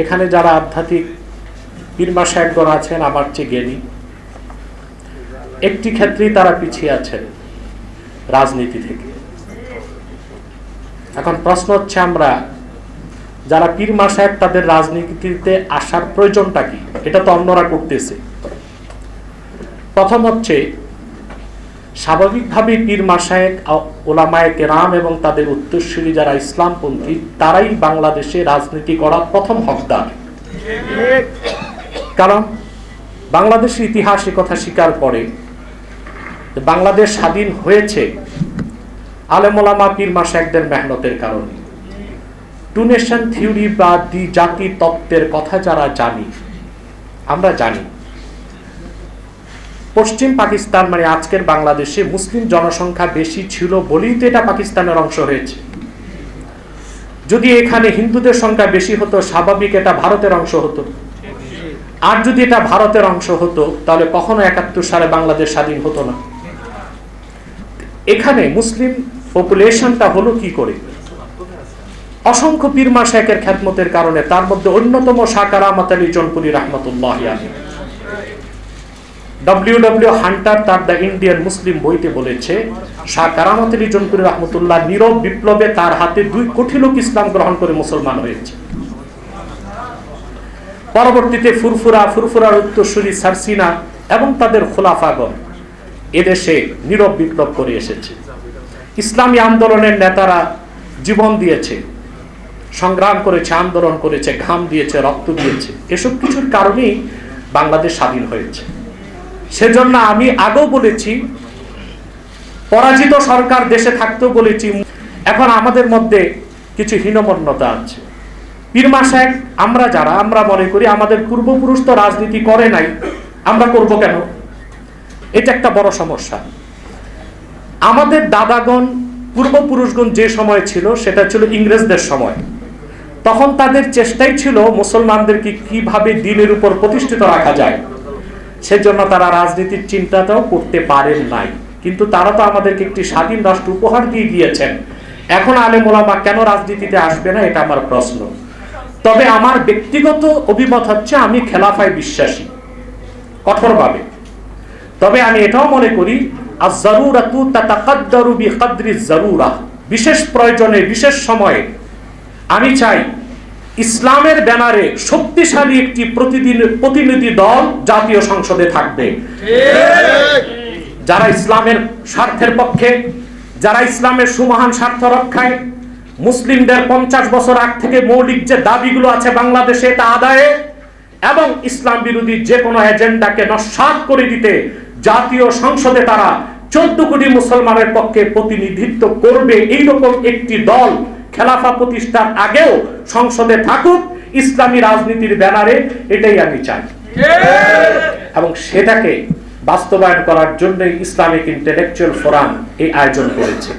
এখানে যারা আধ্যাত্মিক পীরমা সাহেবগণ আছেন, আমার চেয়ে জ্ঞানী। একটি ক্ষেত্রেই তারা পিছিয়ে আছেন রাজনীতি থেকে। এখন প্রশ্ন হচ্ছে আমরা, যারা পীরমা সাহেব তাদের রাজনীতিতে আসার প্রয়োজনটা কি? এটা তো অন্যরা করতেছে। প্রথম হচ্ছে স্বাভাবিকভাবেই পীর মাসায়েক ওলামায়ে কেরাম এবং তাদের উত্তরসূরি যারা ইসলামপন্থী, তারাই বাংলাদেশে রাজনীতি করার প্রথম হকদার। কারণ বাংলাদেশের ইতিহাস কথা স্বীকার করে বাংলাদেশ স্বাধীন হয়েছে আলেমোলামা পীর মাসায়েকদের মেহনতের কারণে। টু নেশন থিওরি বা দ্বি জাতি তত্ত্বের কথা যারা জানি, আমরা জানি। পশ্চিম পাকিস্তান মানে আজকের বাংলাদেশে মুসলিম জনসংখ্যা বেশি ছিল বলেই তো এটা পাকিস্তানের অংশ হয়েছে। যদি এখানে হিন্দুদের সংখ্যা বেশি হতো, স্বাভাবিক এটা ভারতের অংশ হতো। আর যদি এটা ভারতের অংশ হতো, তাহলে কখনো একাত্তর সালে বাংলাদেশ স্বাধীন হতো না। এখানে মুসলিম পপুলেশনটা হলো কি করে? অসংখ্য পীরমা শেখের খ্যাতমতের কারণে তার মধ্যে অন্যতম সাকারামত আলী জনপুরি রহমতুল্লাহ ডব্লিউ ডব্লিউ হান্টার তার দ্য ইন্ডিয়ান মুসলিম বইতে বলেছে, শাহ কারামত নীরব বিপ্লবে তার হাতে দুই লোক ইসলাম গ্রহণ করে মুসলমান হয়েছে। পরবর্তীতে ফুরফুরা, ফুরফুরার উত্তরসূরি সারসিনা এবং তাদের খোলাফাগণ এদেশে নীরব বিপ্লব করে এসেছে। ইসলামী আন্দোলনের নেতারা জীবন দিয়েছে, সংগ্রাম করেছে, আন্দোলন করেছে, ঘাম দিয়েছে, রক্ত দিয়েছে। এসব কিছুর কারণেই বাংলাদেশ স্বাধীন হয়েছে। সেজন্য আমি আগেও বলেছি, পরাজিত সরকার দেশে থাকতেও বলেছি, এখন আমাদের মধ্যে কিছু হীনমন্যতা আছে। পীরমা সাহেব, আমরা যারা, আমরা মনে করি আমাদের পূর্বপুরুষ তো রাজনীতি করে নাই, আমরা করব কেন? এটা একটা বড় সমস্যা। আমাদের দাদাগণ, পূর্বপুরুষগণ যে সময় ছিল, সেটা ছিল ইংরেজদের সময়। তখন তাদের চেষ্টাই ছিল মুসলমানদেরকে কীভাবে দিনের উপর প্রতিষ্ঠিত রাখা যায়। সেজন্য তারা রাজনীতির চিন্তাটাও করতে পারেন নাই। কিন্তু তারা তো আমাদেরকে একটি স্বাধীন রাষ্ট্র উপহার দিয়ে গিয়েছেন এখন আলেম ওলামা কেন রাজনীতিতে আসবে না, এটা আমার প্রশ্ন। তবে আমার ব্যক্তিগত অভিমত হচ্ছে, আমি খেলাফায় বিশ্বাসী, কঠোরভাবে। তবে আমি এটাও মনে করি বিশেষ প্রয়োজনে, বিশেষ সময়ে আমি চাই ইসলামের ব্যানারে শক্তিশালী একটি প্রতিদিন প্রতিনিধি দল জাতীয় সংসদে থাকবে। যারা ইসলামের স্বার্থের পক্ষে, যারা ইসলামের সুমহান স্বার্থ রক্ষায়, মুসলিমদের পঞ্চাশ বছর আগ থেকে মৌলিক যে দাবিগুলো আছে বাংলাদেশে তা আদায়ে এবং ইসলাম বিরোধী যে কোনো এজেন্ডাকে নস্বাত করে দিতে জাতীয় সংসদে তারা চোদ্দ কোটি মুসলমানের পক্ষে প্রতিনিধিত্ব করবে, এইরকম একটি দল খেলাফা প্রতিষ্ঠার আগেও সংসদে থাকুক, ইসলামী রাজনীতির ব্যানারে এটাই আমি চাই। এবং সেটাকে বাস্তবায়ন করার জন্য ইসলামিক ইন্টেলেকচুয়াল ফোরাম এই আয়োজন করেছে।